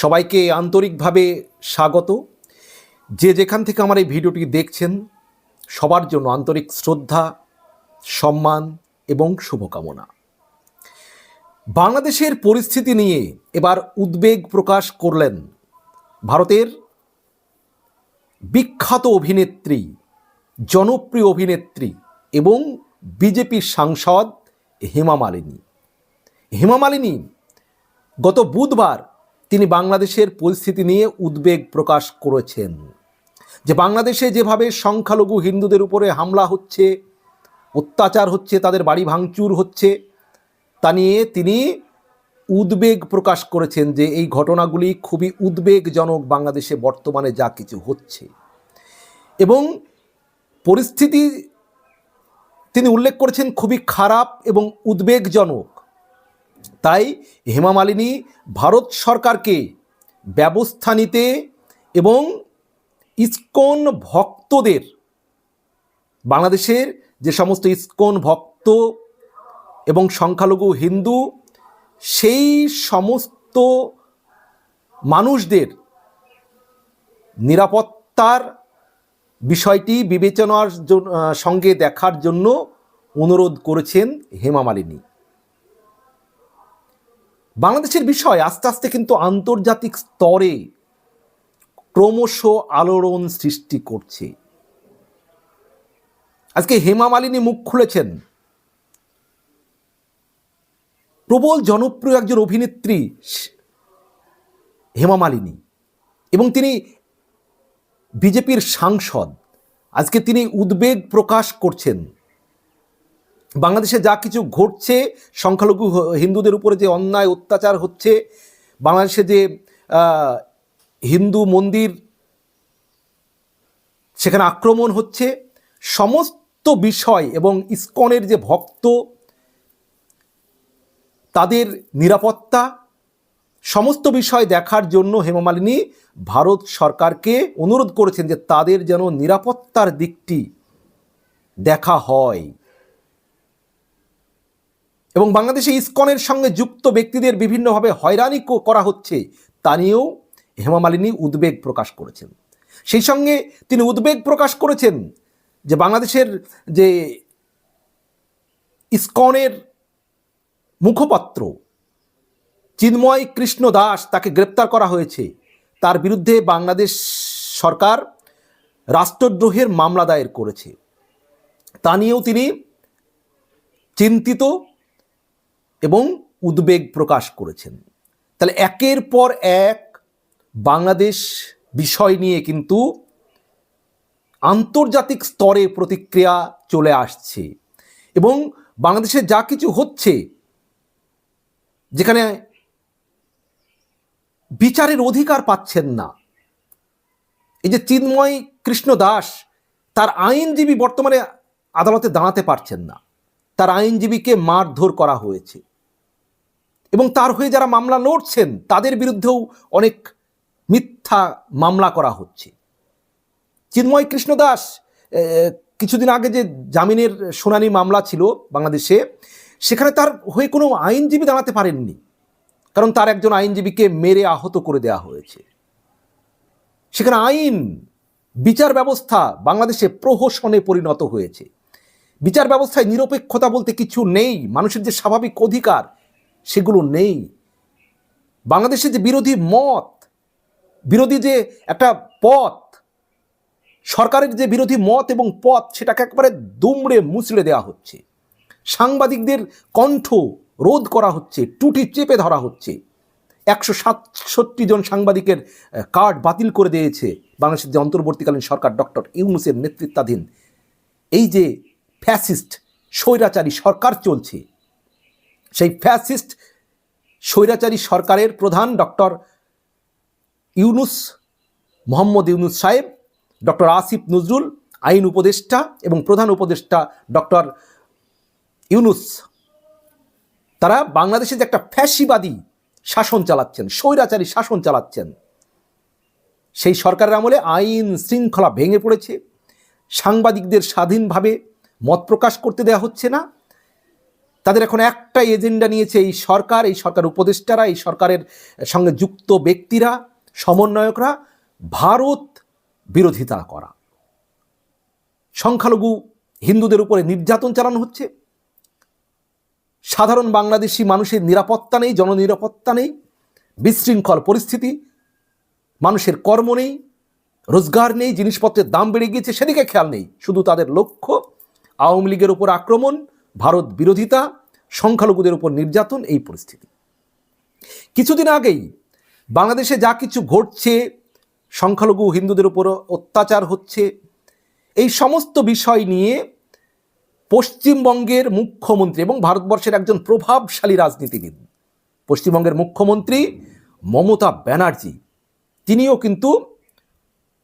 সবাইকে আন্তরিকভাবে স্বাগত। যে যেখান থেকে আমার এই ভিডিওটি দেখছেন, সবার জন্য আন্তরিক শ্রদ্ধা, সম্মান এবং শুভকামনা। বাংলাদেশের পরিস্থিতি নিয়ে এবার উদ্বেগ প্রকাশ করলেন ভারতের বিখ্যাত অভিনেত্রী, জনপ্রিয় অভিনেত্রী এবং বিজেপির সাংসদ হেমা মালিনী। হেমা মালিনী গত বুধবার তিনি বাংলাদেশের পরিস্থিতি নিয়ে উদ্বেগ প্রকাশ করেছেন। যে বাংলাদেশে যেভাবে সংখ্যালঘু হিন্দুদের উপরে হামলা হচ্ছে, অত্যাচার হচ্ছে, তাদের বাড়ি ভাঙচুর হচ্ছে, তা নিয়ে তিনি উদ্বেগ প্রকাশ করেছেন যে এই ঘটনাগুলি খুবই উদ্বেগজনক বাংলাদেশে বর্তমানে যা কিছু হচ্ছে। এবং পরিস্থিতি তিনি উল্লেখ করেছেন খুবই খারাপ এবং উদ্বেগজনক। তাই হেমা মালিনী ভারত সরকারকে ব্যবস্থা নিতে এবং ইসকন ভক্তদের, বাংলাদেশের যে সমস্ত ইসকন ভক্ত এবং সংখ্যালঘু হিন্দু, সেই সমস্ত মানুষদের নিরাপত্তার বিষয়টি বিবেচনার সঙ্গে দেখার জন্য অনুরোধ করেছেন হেমা মালিনী। বাংলাদেশের বিষয় আস্তে আস্তে কিন্তু আন্তর্জাতিক স্তরে ক্রমশ আলোড়ন সৃষ্টি করছে। আজকে হেমা মালিনী মুখ খুলেছেন। প্রবল জনপ্রিয় একজন অভিনেত্রী হেমা মালিনী। এবং তিনি বিজেপির সাংসদ। আজকে তিনি উদ্বেগ প্রকাশ করছেন। বাংলাদেশে যা কিছু ঘটছে, সংখ্যালঘু হিন্দুদের উপরে যে অন্যায়, অত্যাচার হচ্ছে, বাংলাদেশে যে হিন্দু মন্দির সেখানে আক্রমণ হচ্ছে, সমস্ত বিষয় এবং ইস্কনের যে ভক্ত, তাদের নিরাপত্তা, সমস্ত বিষয় দেখার জন্য হেমামালিনী ভারত সরকারকে অনুরোধ করেছেন যে তাদের যেন নিরাপত্তার দিকটি দেখা হয়। এবং বাংলাদেশে ইসকনের সঙ্গে যুক্ত ব্যক্তিদের বিভিন্নভাবে হয়রানি করা হচ্ছে, তা নিয়েও হেমা মালিনী উদ্বেগ প্রকাশ করেছেন। সেই সঙ্গে তিনি উদ্বেগ প্রকাশ করেছেন যে বাংলাদেশের যে ইসকনের মুখপাত্র চিন্ময় কৃষ্ণ দাস তাকে গ্রেপ্তার করা হয়েছে। তার বিরুদ্ধে বাংলাদেশ সরকার রাষ্ট্রদ্রোহের মামলা দায়ের করেছে। তা নিয়েও তিনি চিন্তিত এবং উদ্বেগ প্রকাশ করেছেন। তাহলে একের পর এক বাংলাদেশ বিষয় নিয়ে কিন্তু আন্তর্জাতিক স্তরে প্রতিক্রিয়া চলে আসছে এবং বাংলাদেশে যা কিছু হচ্ছে, যেখানে বিচারের অধিকার পাচ্ছেন না। এই যে চিন্ময় কৃষ্ণ দাস, তার আইনজীবী বর্তমানে আদালতে দাঁড়াতে পারছেন না। তার আইনজীবীকে মারধর করা হয়েছে। এবং তার হয়ে যারা মামলা লড়ছেন, তাদের বিরুদ্ধেও অনেক মিথ্যা মামলা করা হচ্ছে। চিন্ময় কৃষ্ণ দাস কিছুদিন আগে যে জামিনের শুনানি মামলা ছিল বাংলাদেশে, সেখানে তার হয়ে কোনো আইনজীবী দাঁড়াতে পারেননি, কারণ তার একজন আইনজীবীকে মেরে আহত করে দেওয়া হয়েছে। সেখানে আইন, বিচার ব্যবস্থা বাংলাদেশে প্রহসনে পরিণত হয়েছে। বিচার ব্যবস্থায় নিরপেক্ষতা বলতে কিছু নেই, মানুষের যে স্বাভাবিক অধিকার সেগুলো নেই। বাংলাদেশে যে বিরোধী মত, বিরোধী যে একটা পথ, সরকারের যে বিরোধী মত এবং পথ, সেটাকে একবারে দুমড়ে মুচড়ে দেওয়া হচ্ছে। সাংবাদিকদের কণ্ঠ রোধ করা হচ্ছে, টুটি চেপে ধরা হচ্ছে। একশো সাতষট্টি জন সাংবাদিকের কার্ড বাতিল করে দিয়েছে বাংলাদেশের যে অন্তর্বর্তীকালীন সরকার ডক্টর ইউনুসের নেতৃত্বাধীন। এই যে ফ্যাসিস্ট, স্বৈরাচারী সরকার চলছে সেই ফ্যাসিস্ট স্বৈরাচারী সরকারের প্রধান ডক্টর ইউনুস, মোহাম্মদ ইউনুস সাহেব, ডক্টর আসিফ নজরুল, আইন উপদেষ্টা এবং প্রধান উপদেষ্টা ডক্টর ইউনুস। তারা বাংলাদেশে যে একটা ফ্যাসিবাদী শাসন চালাচ্ছেন, স্বৈরাচারী শাসন চালাচ্ছেন, সেই সরকারের আমলে আইন শৃঙ্খলা ভেঙে পড়েছে। সাংবাদিকদের স্বাধীনভাবে মত প্রকাশ করতে দেওয়া হচ্ছে না। তাদের এখন একটা এজেন্ডা নিয়েছে এই সরকার এই সরকার উপদেষ্টারা, এই সরকারের সঙ্গে যুক্ত ব্যক্তিরা, সমন্বয়করা, ভারত বিরোধিতা করা। সংখ্যালঘু হিন্দুদের উপরে নির্যাতন চালানো হচ্ছে। সাধারণ বাংলাদেশি মানুষের নিরাপত্তা নেই, জননিরাপত্তা নেই, বিশৃঙ্খল পরিস্থিতি, মানুষের কর্ম নেই, রোজগার নেই, জিনিসপত্রের দাম বেড়ে গিয়েছে, সেদিকে খেয়াল নেই। শুধু তাদের লক্ষ্য, আওয়ামী লীগের উপর আক্রমণ ভারত বিরোধিতা, সংখ্যালঘুদের উপর নির্যাতন, এই পরিস্থিতি। কিছুদিন আগেই বাংলাদেশে যা কিছু ঘটছে, সংখ্যালঘু হিন্দুদের উপর অত্যাচার হচ্ছে, এই সমস্ত বিষয় নিয়ে পশ্চিমবঙ্গের মুখ্যমন্ত্রী এবং ভারতবর্ষের একজন প্রভাবশালী রাজনীতিবিদ, পশ্চিমবঙ্গের মুখ্যমন্ত্রী মমতা ব্যানার্জি, তিনিও কিন্তু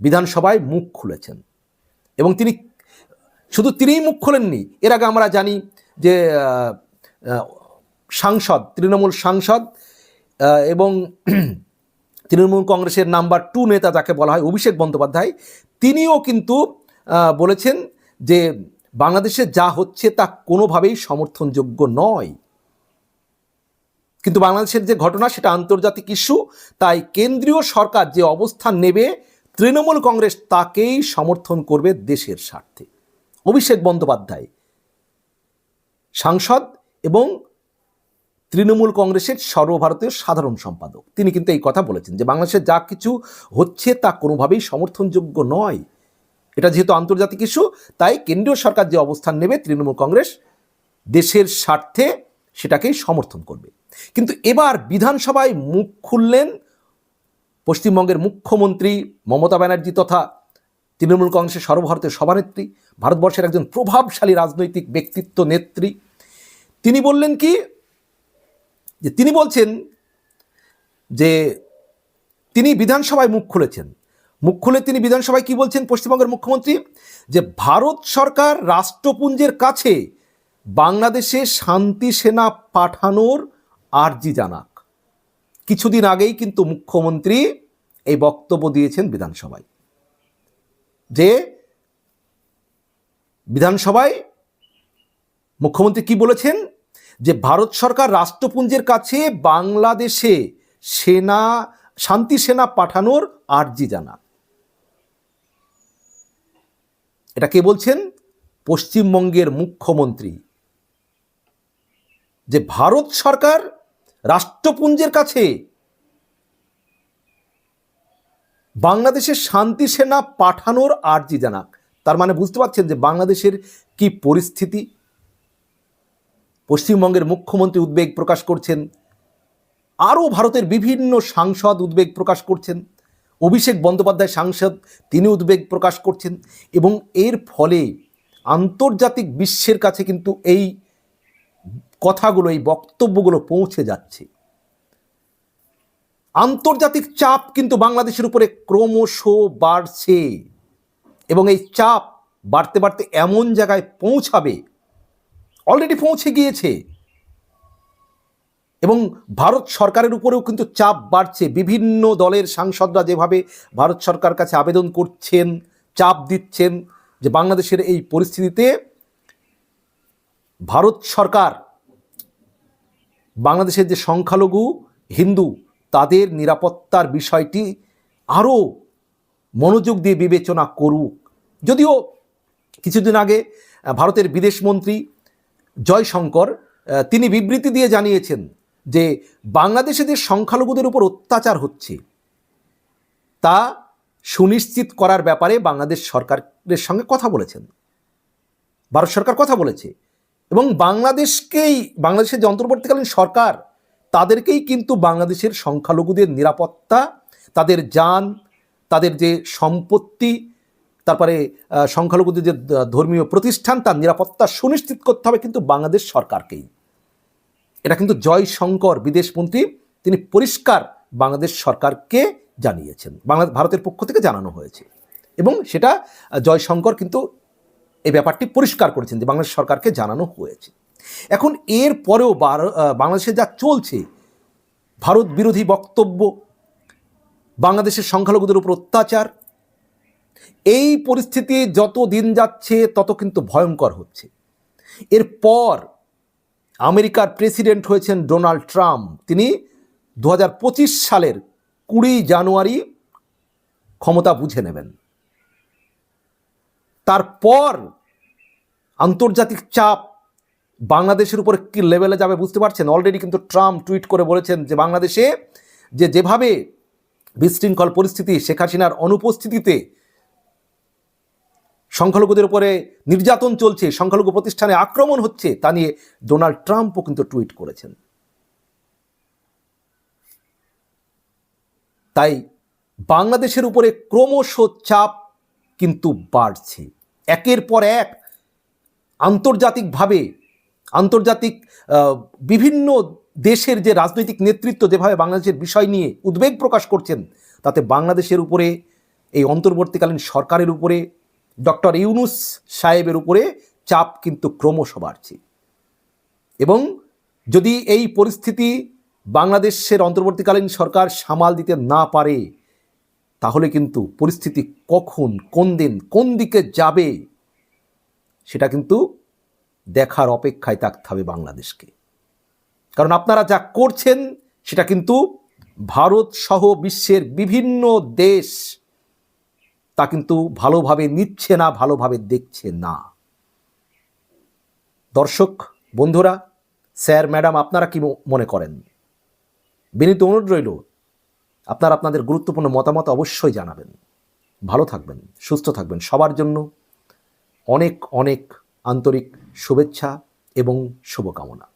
বিধানসভায় মুখ খুলেছেন এবং তিনি শুধু তিনিই মুখ খোলেননি। এর আগে আমরা জানি যে সাংসদ, তৃণমূল সাংসদ এবং তৃণমূল কংগ্রেসের নাম্বার টু নেতা যাকে বলা হয় অভিষেক বন্দ্যোপাধ্যায়, তিনিও কিন্তু বলেছেন যে বাংলাদেশে যা হচ্ছে তা কোনোভাবেই সমর্থনযোগ্য নয়। কিন্তু বাংলাদেশের যে ঘটনা সেটা আন্তর্জাতিক ইস্যু, তাই কেন্দ্রীয় সরকার যে অবস্থান নেবে, তৃণমূল কংগ্রেস তাকেই সমর্থন করবে দেশের স্বার্থে। অভিষেক বন্দ্যোপাধ্যায়। সাংসদ এবং তৃণমূল কংগ্রেসের সর্বভারতীয় সাধারণ সম্পাদক। তিনি কিন্তু এই কথা বলেছেন যে বাংলাদেশে যা কিছু হচ্ছে তা কোনোভাবেই সমর্থনযোগ্য নয়। এটা যেহেতু আন্তর্জাতিক ইস্যু, তাই কেন্দ্রীয় সরকার যে অবস্থান নেবে তৃণমূল কংগ্রেস দেশের স্বার্থে সেটাকেই সমর্থন করবে। কিন্তু এবার বিধানসভায় মুখ খুললেন পশ্চিমবঙ্গের মুখ্যমন্ত্রী মমতা ব্যানার্জি তথা তৃণমূল কংগ্রেসের সর্বভারতীয় সভানেত্রী, ভারতবর্ষের একজন প্রভাবশালী রাজনৈতিক ব্যক্তিত্ব, নেত্রী। তিনি বললেন কি, যে তিনি বলছেন যে তিনি বিধানসভায় মুখ খুলেছেন। মুখ খুলে তিনি বিধানসভায় কি বলছেন পশ্চিমবঙ্গের মুখ্যমন্ত্রী? যে ভারত সরকার রাষ্ট্রপুঞ্জের কাছে বাংলাদেশে শান্তি সেনা পাঠানোর আর্জি জানাক। কিছুদিন আগেই কিন্তু মুখ্যমন্ত্রী এই বক্তব্য দিয়েছেন বিধানসভায়। যে বিধানসভায় মুখ্যমন্ত্রী কি বলেছেন? যে ভারত সরকার রাষ্ট্রপুঞ্জের কাছে বাংলাদেশে সেনা, শান্তি সেনা পাঠানোর আর্জি জানা এটা কে বলছেন? পশ্চিমবঙ্গের মুখ্যমন্ত্রী। যে ভারত সরকার রাষ্ট্রপুঞ্জের কাছে বাংলাদেশের শান্তি সেনা পাঠানোর আর্জি জানাক। তার মানে বুঝতে পারছেন যে বাংলাদেশের কি পরিস্থিতি? পশ্চিমবঙ্গের মুখ্যমন্ত্রী উদ্বেগ প্রকাশ করছেন। আরও ভারতের বিভিন্ন সাংসদ উদ্বেগ প্রকাশ করছেন। অভিষেক বন্দ্যোপাধ্যায় সাংসদ, তিনি উদ্বেগ প্রকাশ করছেন এবং এর ফলে আন্তর্জাতিক বিশ্বের কাছে কিন্তু এই কথাগুলো, এই বক্তব্যগুলো পৌঁছে যাচ্ছে। আন্তর্জাতিক চাপ কিন্তু বাংলাদেশের উপরে ক্রমশ বাড়ছে। এবং এই চাপ বাড়তে বাড়তে এমন জায়গায় পৌঁছাবে অলরেডি পৌঁছে গিয়েছে। এবং ভারত সরকারের উপরেও কিন্তু চাপ বাড়ছে। বিভিন্ন দলের সাংসদরা যেভাবে ভারত সরকার কাছে আবেদন করছেন, চাপ দিচ্ছেন যে বাংলাদেশের এই পরিস্থিতিতে ভারত সরকার, বাংলাদেশের যে সংখ্যালঘু হিন্দু তাদের নিরাপত্তার বিষয়টি আরও মনোযোগ দিয়ে বিবেচনা করুক। যদিও কিছুদিন আগে ভারতের বিদেশমন্ত্রী জয়শঙ্কর তিনি বিবৃতি দিয়ে জানিয়েছেন যে বাংলাদেশে যে সংখ্যালঘুদের উপর অত্যাচার হচ্ছে, তা সুনিশ্চিত করার ব্যাপারে বাংলাদেশ সরকারের সঙ্গে কথা বলেছেন। ভারত সরকার কথা বলেছে এবং বাংলাদেশকেই, বাংলাদেশের যে অন্তর্বর্তীকালীন সরকার তাদেরকেই কিন্তু বাংলাদেশের সংখ্যালঘুদের নিরাপত্তা, তাদের যান, তাদের যে সম্পত্তি, তারপরে সংখ্যালঘুদের যে ধর্মীয় প্রতিষ্ঠান, তার নিরাপত্তা সুনিশ্চিত করতে হবে কিন্তু বাংলাদেশ সরকারকেই। এটা কিন্তু জয়শঙ্কর বিদেশমন্ত্রী তিনি পরিষ্কার বাংলাদেশ সরকারকে জানিয়েছেন বাংলাদেশ ভারতের পক্ষ থেকে জানানো হয়েছে। এবং সেটা জয়শঙ্কর কিন্তু এই ব্যাপারটি পরিষ্কার করেছেন যে বাংলাদেশ সরকারকে জানানো হয়েছে। এখন এর পরেও বাংলাদেশে যা চলছে, ভারত বিরোধী বক্তব্য, বাংলাদেশের সংখ্যালঘুদের উপর অত্যাচার, এই পরিস্থিতি যত দিন যাচ্ছে তত কিন্তু ভয়ঙ্কর হচ্ছে। এরপর আমেরিকার প্রেসিডেন্ট হয়েছেন ডোনাল্ড ট্রাম্প। তিনি দু হাজার পঁচিশ সালের কুড়ি জানুয়ারি ক্ষমতা বুঝে নেবেন। তারপর আন্তর্জাতিক চাপ বাংলাদেশের উপরে কি লেভেলে যাবে বুঝতে পারছেন? অলরেডি কিন্তু ট্রাম্প টুইট করে বলেছেন যে বাংলাদেশে যে যেভাবে বিশৃঙ্খল পরিস্থিতি শেখ হাসিনার অনুপস্থিতিতে সংখ্যালঘুদের উপরে নির্যাতন চলছে, সংখ্যালঘু প্রতিষ্ঠানে আক্রমণ হচ্ছে, তা নিয়ে ডোনাল্ড ট্রাম্পও কিন্তু টুইট করেছেন। তাই বাংলাদেশের উপরে ক্রমশ চাপ কিন্তু বাড়ছে। একের পর এক আন্তর্জাতিকভাবে আন্তর্জাতিক বিভিন্ন দেশের যে রাজনৈতিক নেতৃত্ব যেভাবে বাংলাদেশের বিষয় নিয়ে উদ্বেগ প্রকাশ করছেন, তাতে বাংলাদেশের উপরে, এই অন্তর্বর্তীকালীন সরকারের উপরে, ডক্টর ইউনুস সাহেবের উপরে চাপ কিন্তু ক্রমশ বাড়ছে। এবং যদি এই পরিস্থিতি বাংলাদেশের অন্তর্বর্তীকালীন সরকার সামাল দিতে না পারে, তাহলে কিন্তু পরিস্থিতি কখন, কোন দিন, কোন দিকে যাবে, সেটা কিন্তু দেখার অপেক্ষায় থাকতে হবে বাংলাদেশকে। কারণ আপনারা যা করছেন, সেটা কিন্তু ভারত সহ বিশ্বের বিভিন্ন দেশ তা কিন্তু ভালোভাবে নিচ্ছে না, ভালোভাবে দেখছে না। দর্শক, বন্ধুরা, স্যার, ম্যাডাম, আপনারা কি মনে করেন? বিনীত অনুরোধ রইল, আপনারা আপনাদের গুরুত্বপূর্ণ মতামত অবশ্যই জানাবেন। ভালো থাকবেন, সুস্থ থাকবেন সবার জন্য। অনেক অনেক আন্তরিক শুভেচ্ছা এবং শুভকামনা।